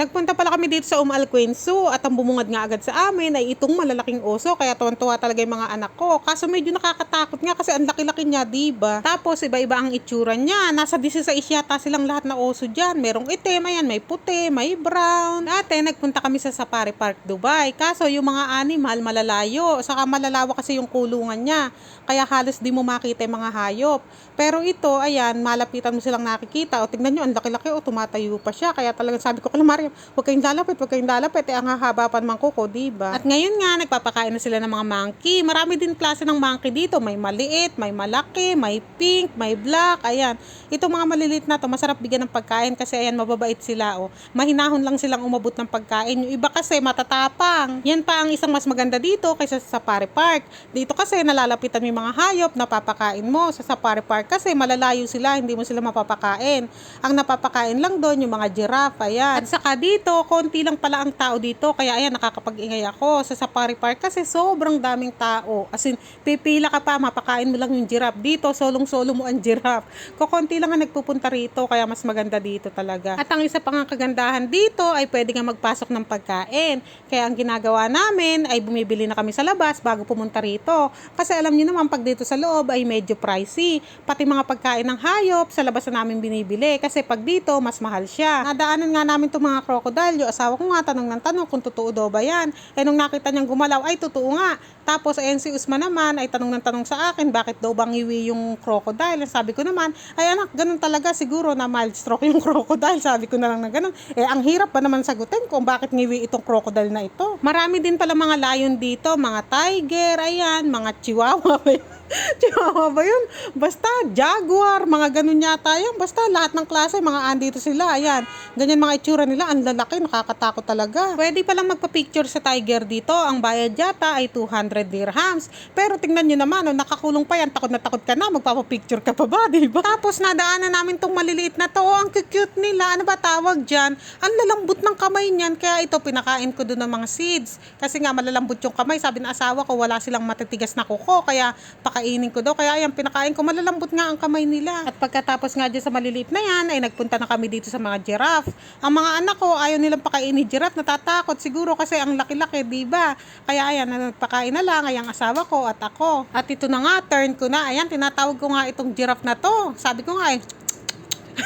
Nagpunta pala kami dito sa Umalquin Zoo at ang bumungad nga agad sa amin ay itong malalaking oso kaya tuwan-tuwa talaga yung mga anak ko. Kaso medyo nakakatakot nga kasi ang laki-laki niya, diba? Tapos iba-iba ang itsura niya. Nasa 16 yata silang lahat na oso dyan. Merong itim, ayan, may puti, may brown. Dati nagpunta kami sa Safari Park Dubai. Kaso yung mga animal malalayo. Saka malalawa kasi yung kulungan niya. Kaya halos di mo makita yung mga hayop. Pero ito, ayan, malapitan mo silang nakikita. O tignan nyo, ang laki-laki o tumatayo pa siya. Kaya talagang sabi ko kay Mario, huwag kayong lalapit, huwag kayong lalapit. Eh, ang hahaba pa naman kuko, diba? At ngayon nga, nagpapakain na sila ng mga monkey. Marami din klase ng monkey dito. May maliit, may malaki, may pink, may black. Ayan. Itong mga maliliit na to, masarap bigyan ng pagkain kasi ayan, mababait sila. O. Mahinahon lang silang umabot ng pagkain. Yung iba kasi matatapang. Yan pa ang isang mas maganda dito kaysa sa Safari Park. Dito kasi nalalapitan mo yung mga hayop, napapakain mo. Sa Safari Park kasi malalayo sila, hindi mo sila mapapakain. Ang napapakain lang doon yung mga giraffe, ayan. At saka dito, konti lang pala ang tao dito, kaya ayan, nakakapag-ingay ako sa Safari Park kasi sobrang daming tao. As in, pipila ka pa, mapakain mo lang yung giraffe. Dito, solong-solo mo ang giraffe. Kukunti lang ang nagpupunta rito, kaya mas maganda dito talaga. At ang isa pang ang kagandahan dito ay pwede nga magpasok ng pagkain. Kaya ang ginagawa namin ay bumibili na kami sa labas bago pumunta rito. Kasi alam niyo naman, pag dito sa loob ay medyo pricey. Pati mga pagkain ng hayop, sa labas na namin binibili. Kasi pag dito, mas mahal siya. Nadaanan nga namin itong mga crocodile. Yung asawa ko nga, tanong ng tanong kung totoo daw ba yan. Eh nung nakita niyang gumalaw, ay totoo nga. Tapos ayan si Usman naman, ay tanong ng tanong sa akin, bakit daw bang iwi yung crocodile? Sabi ko naman, ay anak, ganun talaga siguro na mild stroke yung crocodile. Sabi ko na lang na ganun. Eh ang hirap pa naman sagutin kung bakit ngiwi itong crocodile na ito. Marami din pala mga lion dito, mga tiger, ayan, mga chihuahua. Chihuahua ba yun? Basta jaguar, mga ganun yata yan. Basta lahat ng klase, mga andito sila. Ayan, ganyan mga itsura nila. Ang lalaki, nakakatakot talaga. Pwede palang magpa-picture sa tiger dito. Ang bayad yata ay 200 dirhams. Pero tingnan nyo naman, oh, nakakulong pa yan. Takot na takot ka na, magpapa-picture ka pa ba, di ba? Tapos nadaanan namin tong maliliit na to. Oh, ang cute nila. Ano ba tawag dyan? Ang lalambot ng kamay niyan. Kaya ito, pinakain ko doon ng mga seeds. Kasi nga malalambot yung kamay. Sabi ng asawa ko, wala silang matitigas na kuko. Kaya pakainin ko daw. Kaya ayan, pinakain ko. Malalambot nga ang kamay nila. At pagkatapos nga dyan sa maliliit na yan, ay nagpunta na kami dito sa mga giraffe. Ang mga anak ko, ayaw nilang pakainin giraffe. Natatakot siguro kasi ang laki-laki, di ba? Kaya ayan, nagpakain na lang ay ang asawa ko at ako. At ito na nga, turn ko na. Ayan, tinatawag ko nga itong giraffe na to. Sabi ko nga eh,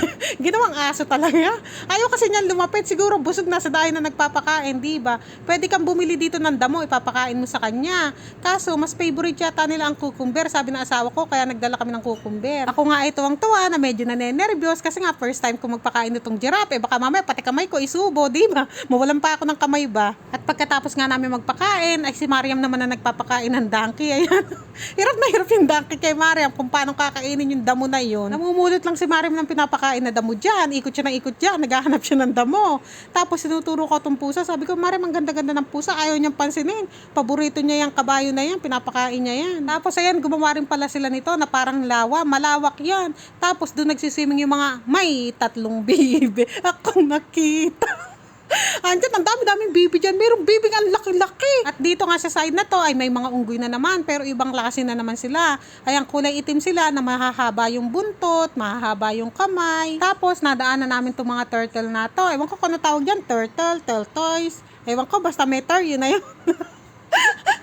ginawang aso talaga. Ayaw kasi niyan lumapit. Siguro busog na sa dahil na nagpapakain, di ba? Pwede kang bumili dito ng damo, ipapakain mo sa kanya. Kaso, mas favorite yata nila ang cucumber. Sabi ng asawa ko, kaya nagdala kami ng cucumber. Ako nga ito ang tuwa na medyo nanenervyos kasi nga first time ko magpakain nitong giraffe. Eh, baka mamaya pati kamay ko isubo, di ba? Mawalan pa ako ng kamay ba? At pagkatapos nga namin magpakain, ay si Mariam naman na nagpapakain ng donkey. Ayan. hirap na hirap yung donkey kay Mariam kung paano kakainin yung damo na yun. Namumulot lang si Mariam ng pinapakain na damo dyan. Ikot siya ng ikot dyan. Naghahanap siya ng damo. Tapos sinuturo ko itong pusa. Sabi ko, Mariam, ang ganda-ganda ng pusa. Ayaw niyang pansinin. Paborito niya yung kabayo na yan. Pinapakain niya yan. Tapos ayan, gumawa rin pala sila nito na parang lawa. Malawak yan. Tapos doon nagsiswimming yung mga may tatlong bibi. Akong nakita. Andyan, ang dami-daming bibi dyan. Merong bibi ang laki-laki. At dito nga sa side na to ay may mga unggoy na naman. Pero ibang klase na naman sila. Ay ang kulay itim sila na mahahaba yung buntot, mahahaba yung kamay. Tapos nadaanan namin itong mga turtle na to. Ewan ko kung ano tawag dyan. Turtle, tortoise. Ewan ko, basta meter, yun na yun.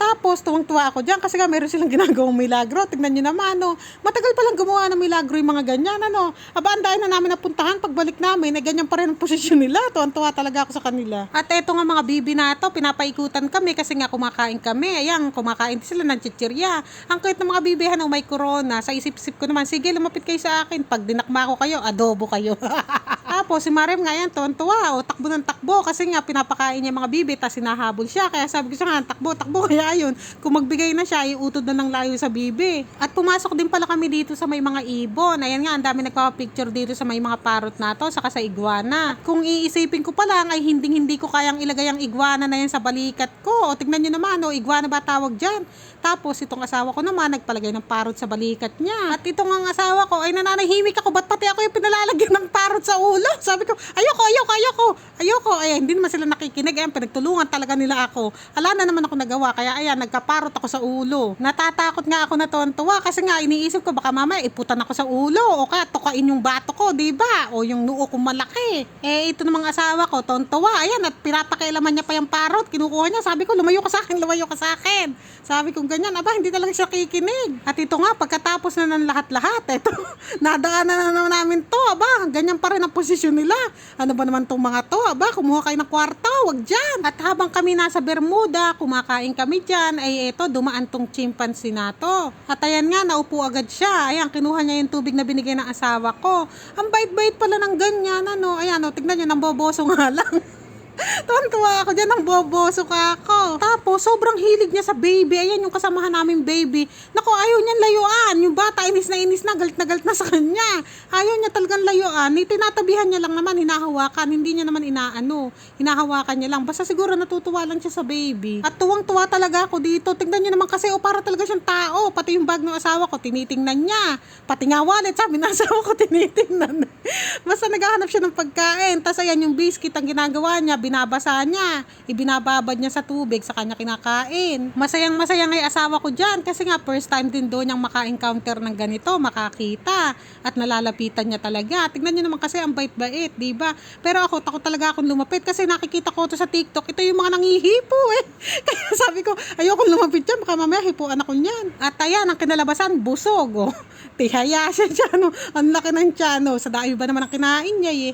Tapos, tuwang-tuwa ako dyan kasi nga meron silang ginagawang milagro. Tignan nyo naman, no. Matagal palang gumawa ng milagro yung mga ganyan, ano. Aba, ang na namin napuntahan, pagbalik namin, ay ganyan pa rin ang posisyon nila. Tuwang-tuwa talaga ako sa kanila. At eto nga mga bibi na to, pinapaikutan kami kasi nga kumakain kami. Ayan, kumakain sila ng chichirya. Ang kulit ng mga bibihan, oh, may corona. Sa isip-isip ko naman, sige, lumapit kayo sa akin. Pag dinakma ko kayo, adobo kayo. Tapos, si Mariam nga yan, tuwan-tuwa. O, takbo ng takbo kasi nga pinapakain niya mga bibi, tapos sinahabol siya. Kaya sabi ko siya nga, takbo, takbo. Kaya ayun, kung magbigay na siya, iutod na ng layo sa bibi. At pumasok din pala kami dito sa may mga ibon. Ayan nga, ang dami nagpapapicture dito sa may mga parrot na to, saka sa iguana. Kung iisipin ko pa lang, ay hindi hindi ko kayang ilagay ang iguana na yan sa balikat ko. O tignan nyo naman, o iguana ba tawag dyan? Tapos itong asawa ko naman nagpalagay ng parot sa balikat niya. At itong ang asawa ko ay nananahimik ako. Ba't pati ako yung pinalalagyan ng parot sa ulo? Sabi ko, ayoko, ayoko, ayoko, ayoko. Ay, hindi naman sila nakikinig. Ayan, pinagtulungan talaga nila ako. Ala na naman ako nagawa. Kaya ayan, nagkaparot ako sa ulo. Natatakot nga ako na tontuwa kasi nga iniisip ko baka mamaya iputan ako sa ulo o kaya tukain yung bato ko, di ba? O yung noo kong malaki. Eh, ito namang asawa ko, tontuwa. Ayan, at pinapakailaman niya pa yung parot. Kinukuha niya. Sabi ko, lumayo ka sa akin, lumayo ka sa akin. Sabi ko, ganyan. Aba, hindi talaga siya kikinig. At ito nga, pagkatapos na ng lahat-lahat, eto, nadaanan na naman namin to. Aba, ganyan pa rin ang posisyon nila. Ano ba naman tong mga to? Aba, kumuha kayo ng kwarto, wag dyan. At habang kami nasa Bermuda, kumakain kami dyan, ay eto, dumaan tong chimpanzee na to. At ayan nga, naupo agad siya. Ayan, kinuha niya yung tubig na binigay ng asawa ko. Ang bait-bait pala ng ganyan, ano. Ayan, o, tignan nyo, nang boboso nga lang. Tuwan-tuwa ako dyan, nang boboso ka ako. Tapos, sobrang hilig niya sa baby. Ayan yung kasamahan namin baby. Nako, ayaw niyan layuan. Yung bata, inis na inis na, galit na galit na sa kanya. Ayaw niya talagang layuan. Ni tinatabihan niya lang naman, hinahawakan. Hindi niya naman inaano. Hinahawakan niya lang. Basta siguro natutuwa lang siya sa baby. At tuwang-tuwa talaga ako dito. Tignan niyo naman kasi, o para talaga siyang tao. Pati yung bag ng asawa ko, tinitingnan niya. Pati nga wallet, sabi ng asawa ko, tinitingnan. Basta naghahanap siya ng pagkain. Tapos ayan yung biscuit ang ginagawa niya, binabasa niya. Ibinababad niya sa tubig, sa kanya kinakain. Masayang masaya nga yung asawa ko dyan. Kasi nga first time din doon niyang maka-encounter ng ganito, makakita. At nalalapitan niya talaga. Tignan niyo naman kasi ang bait-bait, di ba? Pero ako, takot talaga akong lumapit kasi nakikita ko to sa TikTok. Ito yung mga nangihipo eh. Kaya sabi ko, ayoko lumapit dyan. Baka mamaya hipuan ako niyan. At ayan, ang kinalabasan, busog. Oh. Tihaya siya dyan. Oh. Ang laki ng tiyan. Oh. Sa dami ba naman ang kinain niya eh.